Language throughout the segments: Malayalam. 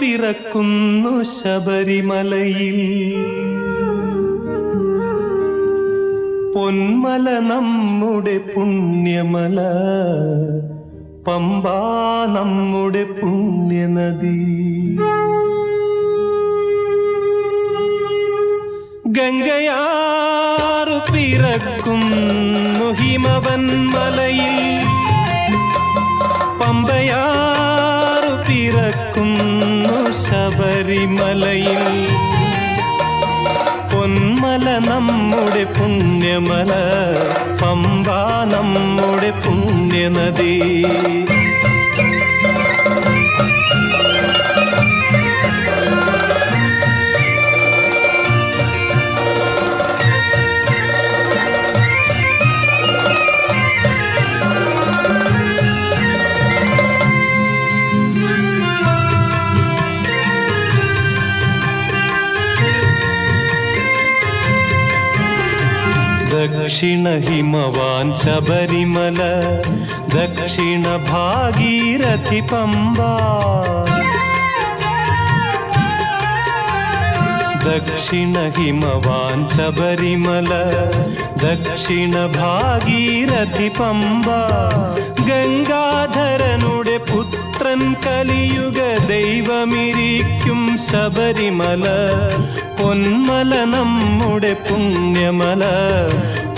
പിറക്കുന്നു ശബരിമലയിൽ. പൊന്മല നമ്മുടെ പുണ്യമല പമ്പ നമ്മുടെ പുണ്യനദി. ഗംഗയാറു പിറക്കും ഹിമവൻ മലയിൽ ശബരിമലയിൽ പൊന്മല നമ്മുടെ പുണ്യമല പമ്പ നമ്മുടെ പുണ്യനദി. ദക്ഷിണ ഹിമവാൻ ശബരിമല ദക്ഷിണ ഭാഗീരഥി പമ്പ ദക്ഷിണ ഹിമവാൻ ശബരിമല ദക്ഷിണ ഭാഗീരഥി പമ്പ ഗംഗാധരനുടെ പുത്രൻ കലിയുഗ ദൈവമിരിക്കും ശബരിമല പൊന്മല നമ്മുടെ പുണ്യമല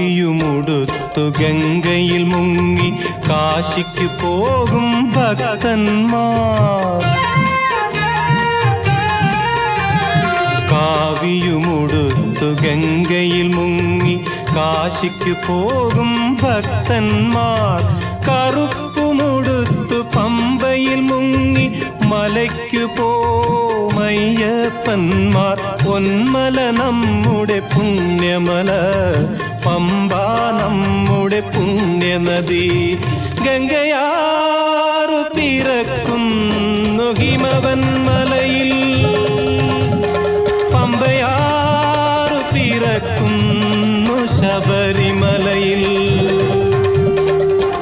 കാവിയുമുടുത്തു ഗംഗയിൽ മുങ്ങി കാശിക്ക് പോകും ഭക്തന്മാർ കാവിയുമുടുത്തു ഗംഗയിൽ മുങ്ങി കാശിക്ക് പോകും ഭക്തന്മാർ. കറുപ്പുമുടുത്തു പമ്പയിൽ മുങ്ങി മലയ്ക്കു പോമയ്യപ്പന്മാർ പൊന്മല നമ്മുടെ പുണ്യമല പമ്പ നമ്മുടെ പുണ്യനദി ഗംഗയാറു പിറക്കുന്നു ഹിമവൻ മലയിൽ. പമ്പയാറു പിറക്കുന്നു ശബരിമലയിൽ